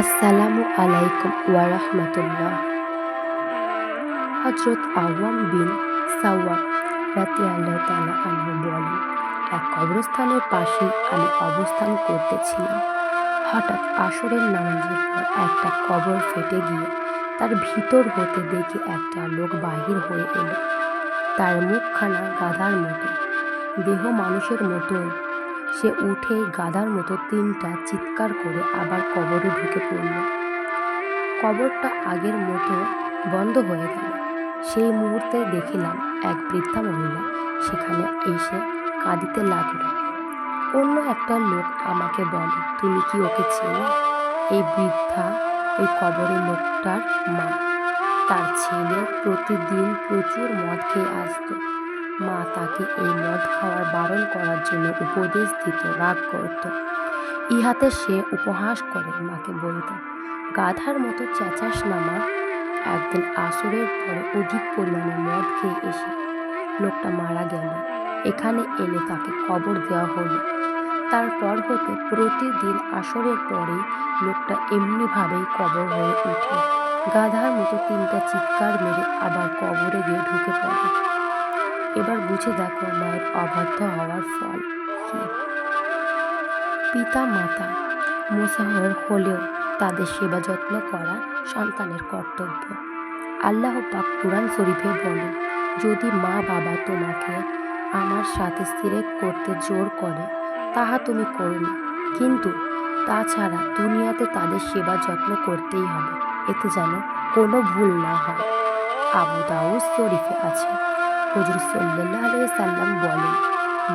আসসালামু আলাইকুম ওয়ারহমতুল্লাহ হজরত আওয়াম বিন সাওয়াব রাতে আল্লাহ তালা আনহু বলেন, এক কবরস্থানের পাশে আমি অবস্থান করতেছিলাম। হঠাৎ আসরের নামাজের পর একটা কবর ফেটে গিয়ে তার ভিতর হতে দেখে একটা লোক বাহির হয়ে এলো। তার মুখখানা গাধার মতো। দেহ মানুষের মতোই। সে উঠে গাধার মতো তিনটা চিৎকার করে আবার কবরে ঢুকে পড়ল। কবরটা আগের মতো বন্ধ হয়ে গেল। সেই মুহূর্তে দেখিলাম এক বৃদ্ধা মহিলা সেখানে এসে কাঁদিতে লাগল। অন্য একটা লোক আমাকে বলে, তুমি কি ওকে চেনো? এই বৃদ্ধা ওই কবরের লোকটার মা। তার ছেলে প্রতিদিন প্রচুর মদ খেয়ে আসতো। মা তাকে এই মদ খাওয়ার বারণ করার জন্য উপদেশ দিত রাগ করত। ইহাতে সে উপহাস করে মাকে বলত, গাধার মতো চেঁচাস না মা। একদিন আসরের পরে অধিক পরিমাণে মদ খেয়ে এসে লোকটা মারা গেল। এখানে এনে তাকে কবর দেওয়া হলো। তারপর হতে প্রতিদিন আসরের পরে লোকটা এমনিভাবেই কবর হয়ে ওঠে গাধার মতো তিনটা চিৎকার মেরে আবার কবরে গিয়ে ঢুকে পড়ে। এবার বুঝে দেখো মায়ের অবাধ্য হওয়ার ফল কি। পিতা মাতা মুসাহর হলেও তাদের সেবা যত্ন করা সন্তানের কর্তব্য। আল্লাহ পাক কুরআন শরীফে বলে, যদি মা বাবা তোমাকে আমার সাথে সিরেক করতে জোর করে, তাহা তুমি করো না। কিন্তু তাছাড়া দুনিয়াতে তাদের সেবা যত্ন করতেই হবে। এতে যেন কোনো ভুল না হয়। আবু দাউদ শরীফে আছে। হজর সাল্লাহ সাল্লাম বলেন,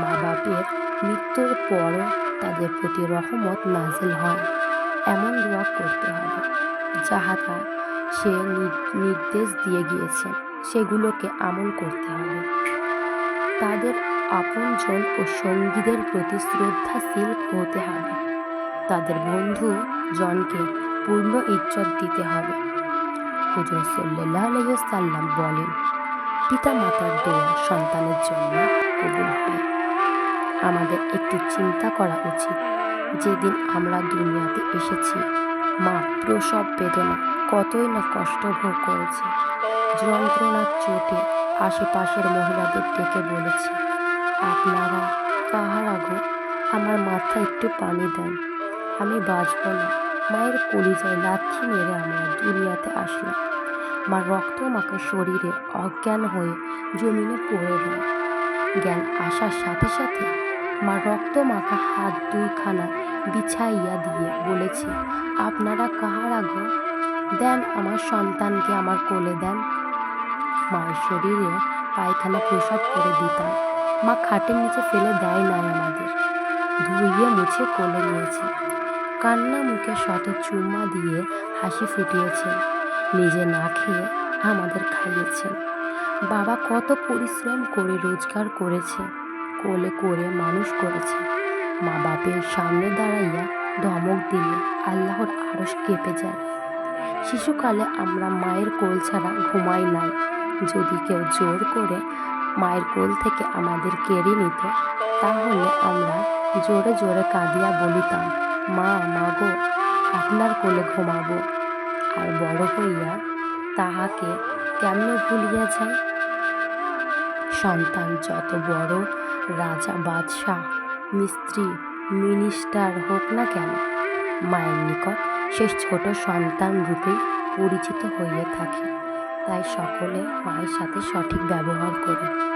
মা বাপের মৃত্যুর পরও তাদের প্রতি রহমত নাজিল হয়। এমন দোয়া করতে হবে যাহাটা সে নির্দেশ দিয়ে গিয়েছেন, সেগুলোকে আমল করতে হবে। তাদের আপনজন ও সঙ্গীদের প্রতি শ্রদ্ধাশীল হতে হবে। তাদের বন্ধু জনকে পূর্ণ ইজ্জত দিতে হবে। হুজুর সাল্লাহ সাল্লাম বলেন পিতা মাতার দোয়া সন্তানের জন্য কবুল হয়। আমাদের একটু চিন্তা করা উচিত। যেদিন আমরা দুনিয়াতে এসেছি, মা প্রসব বেদনা কতই না কষ্ট ভোগ করেছে। যন্ত্রণার চোটে আশেপাশের মহিলাদের ডেকে বলেছে, আপনারা কাহার আগো? আমার মাথা একটু পানি দেন। আমি বাঁচব না। মায়ের কলিজায় লাথি মেরে আমরা দুনিয়াতে আসলাম। মা রক্ত মাকে শরীরে অজ্ঞান হয়ে জমিনে পড়ে রয় জ্ঞান আসার সাথে সাথে মা রক্ত মাখা হাত দুইখানা বিছাইয়া দিয়ে বলেছে, আপনারা কাহার আগো দেন আমার সন্তানকে আমার কোলে দেন। মায়ের শরীরে পায়খানা প্রসব করে দিতাম। মা খাটের নিচে ফেলে দেয় নাই আমাদের। ধুইয়ে মুছে কোলে নিয়েছে। কান্না মুখে শত চুম্মা দিয়ে হাসি ফুটিয়েছেন নিজে না খেয়ে আমাদের খাইয়েছেন। বাবা কত পরিশ্রম করে রোজগার করেছে, কোলে করে মানুষ করেছে। মা বাপের সামনে দাঁড়াইয়া ধমক দিলে আল্লাহর আড়স কেঁপে যায়। শিশুকালে আমরা মায়ের কোল ছাড়া ঘুমাই নাই। যদি কেউ জোর করে মায়ের কোল থেকে আমাদের কেড়ে নিত, তাহলে আমরা জোরে জোরে কাঁদিয়া বলিতাম, মা মাগো আপনার কোলে ঘুমাবো। আর বড় হইয়া তাহাকে কেমনে ভুলিয়া যায়? সন্তান যত বড়, রাজা, বাদশাহ, মিস্ত্রি, মিনিস্টার হোক না কেন, মায়ের নিকট সে ছোট সন্তান রূপে পরিচিত হইয়া থাকে। তাই সকলে মায়ের সাথে সঠিক ব্যবহার করে।